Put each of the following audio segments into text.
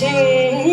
change.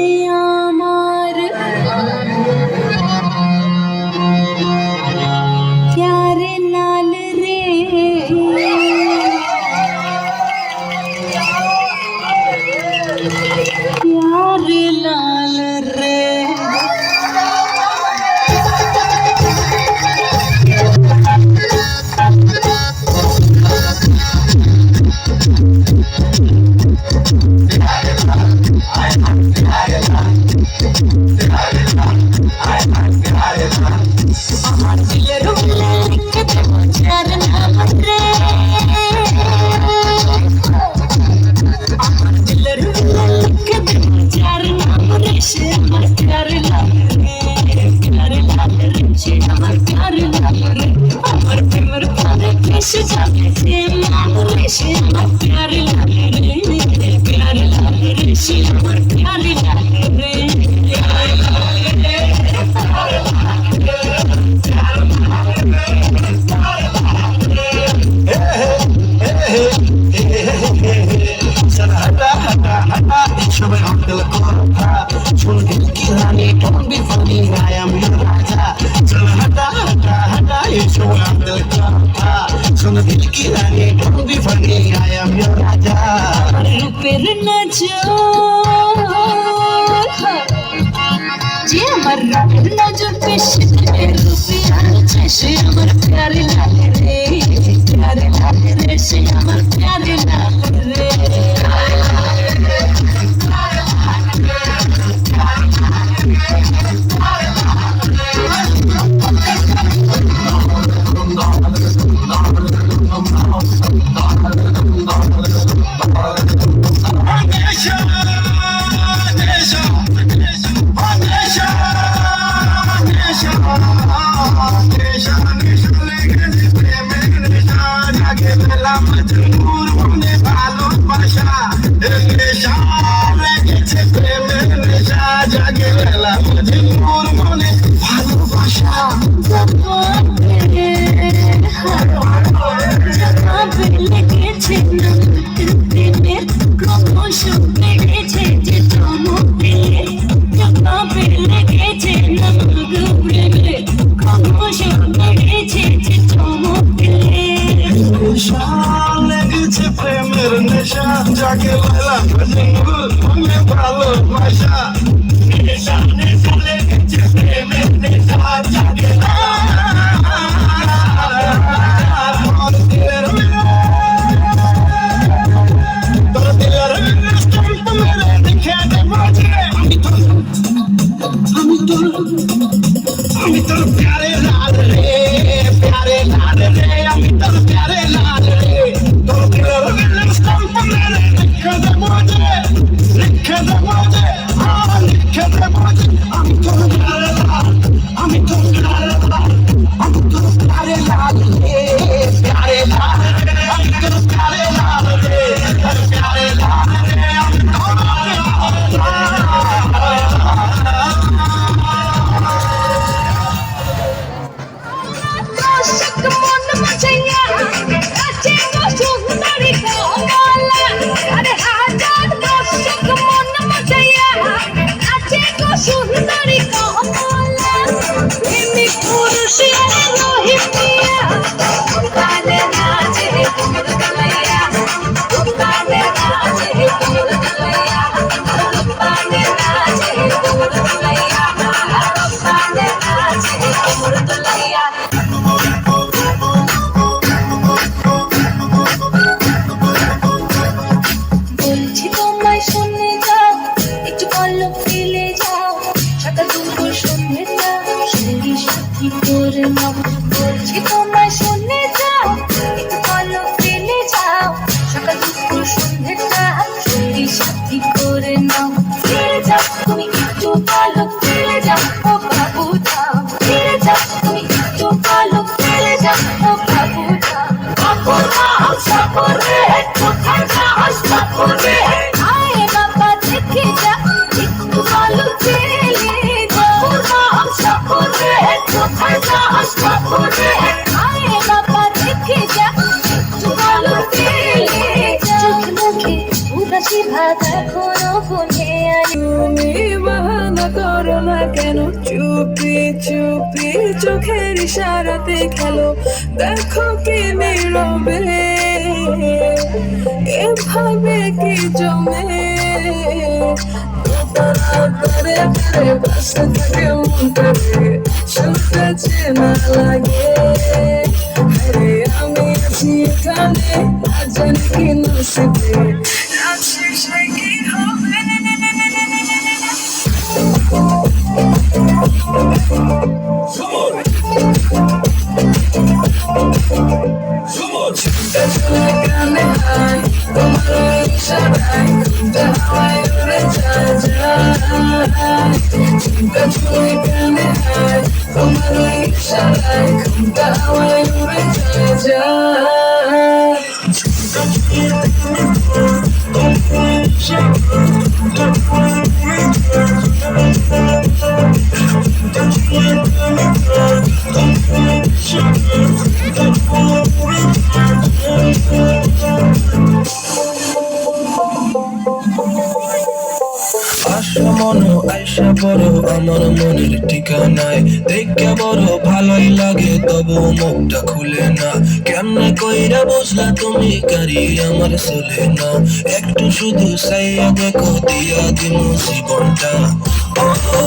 আমার প্যার झुंड की रानी don't be funny I am your राजा चल हटा हटा हटा ये छोड़ा दिल का सुन दिल की रानी don't be funny I am your राजा रुपेर न जो जे अमर नज़र पेश रे रुपेर जैसे अमर प्यारे लाले रे प्यारे लाले रे से अमर प्यारे लाले আমার প্যারে লাগে রে ভালোবাসা লেগেছে ক্রমশ বেড়েছে যে চমক জবাবে লেগেছে না প্রেমের ক্রমশ বেড়েছে যে চমক নেশা লেগেছে প্রেমের নেশা, যাকে সুন্দরী নাও বলছি তোমায় শুনে যাও, একটু পল্লব ফেলে যাও। সকাল দুপুর সন্ধ্যেটা সঙ্গী সাথী করে নাও। ফিরে যাও, তুমি একটু পল্লব ফেলে যাও, ও বাবু যাও। ফিরে যাও, তুমি একটু পল্লব ফেলে যাও, ও বাবু যাও। আপুরা সাপরে কোথায় যাও সাপরে আয় বাবা করো না কেন চুপি চুপি চোখের ইশারাতে খেলো দেখো কি নীরবে এভাবে কি জমে তারে তারে বাসে থাকে মনটারে শুনতে চেনা লাগে আরে আমি আছি এখানে না জানি কি নসিবে Shall I come down when you return? ঠিকানায় দেখে বড় ভালোই লাগে তবু মুখটা খুলে না কেমনে কইরা বুঝলা তুমি কারি আমার চলে না একটু শুধু সাইয়া দেখো দিয়া দিন জীবনটা. Oh.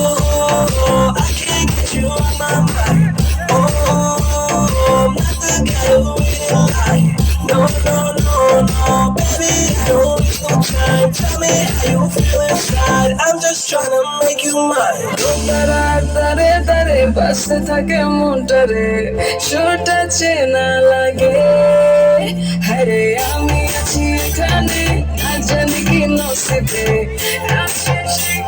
Tell me how you feel inside. I'm just trying to make you mine. বাসতে থাকে মনটারে সোটা চেনা লাগে। হরে আমি আছি এখানে, না জানি কি নসিবে। আছে